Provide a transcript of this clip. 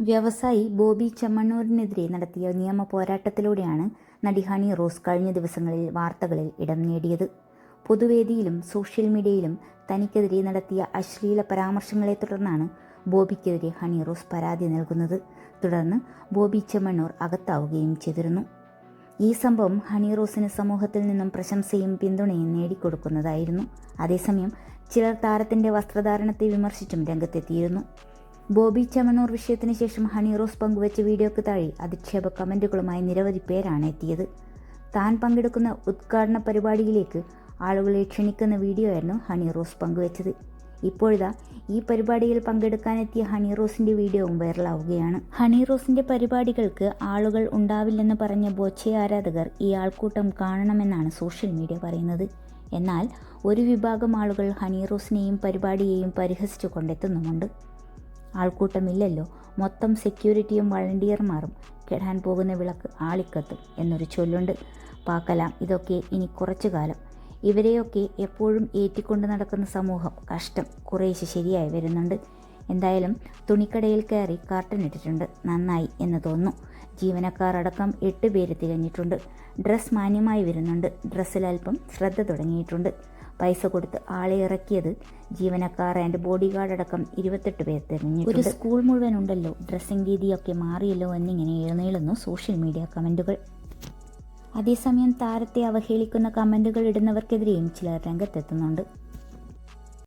വ്യവസായി ബോബി ചെമ്മണ്ണൂരിനെതിരെ നടത്തിയ നിയമ പോരാട്ടത്തിലൂടെയാണ് നടി ഹണി റോസ് കഴിഞ്ഞ ദിവസങ്ങളിൽ വാർത്തകളിൽ ഇടം നേടിയത്. പൊതുവേദിയിലും സോഷ്യൽ മീഡിയയിലും തനിക്കെതിരെ നടത്തിയ അശ്ലീല പരാമർശങ്ങളെ തുടർന്നാണ് ബോബിക്കെതിരെ ഹണി റോസ് പരാതി നൽകുന്നത്. തുടർന്ന് ബോബി ചെമ്മണ്ണൂർ അകത്താവുകയും ചെയ്തിരുന്നു. ഈ സംഭവം ഹണി റോസിന് സമൂഹത്തിൽ നിന്നും പ്രശംസയും പിന്തുണയും നേടിക്കൊടുക്കുന്നതായിരുന്നു. അതേസമയം ചിലർ താരത്തിന്റെ വസ്ത്രധാരണത്തെ വിമർശിച്ചും രംഗത്തെത്തിയിരുന്നു. ബോബി ചമനൂർ വിഷയത്തിന് ശേഷം ഹണി റോസ് പങ്കുവച്ച വീഡിയോക്ക് താഴെ അധിക്ഷേപ കമന്റുകളുമായി നിരവധി പേരാണ് എത്തിയത്. താൻ പങ്കെടുക്കുന്ന ഉദ്ഘാടന പരിപാടിയിലേക്ക് ആളുകളെ ക്ഷണിക്കുന്ന വീഡിയോ ആയിരുന്നു ഹണി റോസ് പങ്കുവച്ചത്. ഇപ്പോഴിതാ ഈ പരിപാടിയിൽ പങ്കെടുക്കാനെത്തിയ ഹണി റോസിന്റെ വീഡിയോവും വൈറലാവുകയാണ്. ഹണി റോസിന്റെ പരിപാടികൾക്ക് ആളുകൾ ഉണ്ടാവില്ലെന്ന് പറഞ്ഞ ബോച്ചെ ആരാധകർ ഈ ആൾക്കൂട്ടം കാണണമെന്നാണ് സോഷ്യൽ മീഡിയ പറയുന്നത്. എന്നാൽ ഒരു വിഭാഗം ആളുകൾ ഹണി റോസിനെയും പരിപാടിയെയും പരിഹസിച്ചു കൊണ്ടെത്തുന്നുമുണ്ട്. ആൾക്കൂട്ടമില്ലല്ലോ. മൊത്തം സെക്യൂരിറ്റിയും വളണ്ടിയർമാറും കെടാൻ പോകുന്ന വിളക്ക് ആളിക്കത്തും എന്നൊരു ചൊല്ലുണ്ട്. പാക്കലാം ഇതൊക്കെ ഇനി കുറച്ചു കാലം. ഇവരെയൊക്കെ എപ്പോഴും ഏറ്റിക്കൊണ്ട് നടക്കുന്ന സമൂഹം കഷ്ടം കുറേശ്ശെ ശരിയായി വരുന്നുണ്ട്. എന്തായാലും തുണിക്കടയിൽ കയറി കാർട്ടൺ ഇട്ടിട്ടുണ്ട്. നന്നായി എന്ന് തോന്നുന്നു. ജീവനക്കാർ അടക്കം എട്ട് പേര് തികഞ്ഞിട്ടുണ്ട്. ഡ്രസ്സ് മാന്യമായി വരുന്നുണ്ട്. ഡ്രസ്സിൽ അല്പം ശ്രദ്ധ തുടങ്ങിയിട്ടുണ്ട്. പൈസ കൊടുത്ത് ആളെ ഇറക്കിയത് ജീവനക്കാർ ആൻഡ് ബോഡി ഗാർഡ് അടക്കം ഇരുപത്തെട്ട് പേർ തിരഞ്ഞു ഒരു സ്കൂൾ മുഴുവൻ ഉണ്ടല്ലോ. ഡ്രസ്സിംഗ് രീതിയൊക്കെ മാറിയല്ലോ എന്നിങ്ങനെ എഴുന്നേളുന്നു സോഷ്യൽ മീഡിയ കമന്റുകൾ അതേസമയം താരത്തെ അവഹേളിക്കുന്ന കമന്റുകൾ ഇടുന്നവർക്കെതിരെയും ചിലർ രംഗത്തെത്തുന്നുണ്ട്.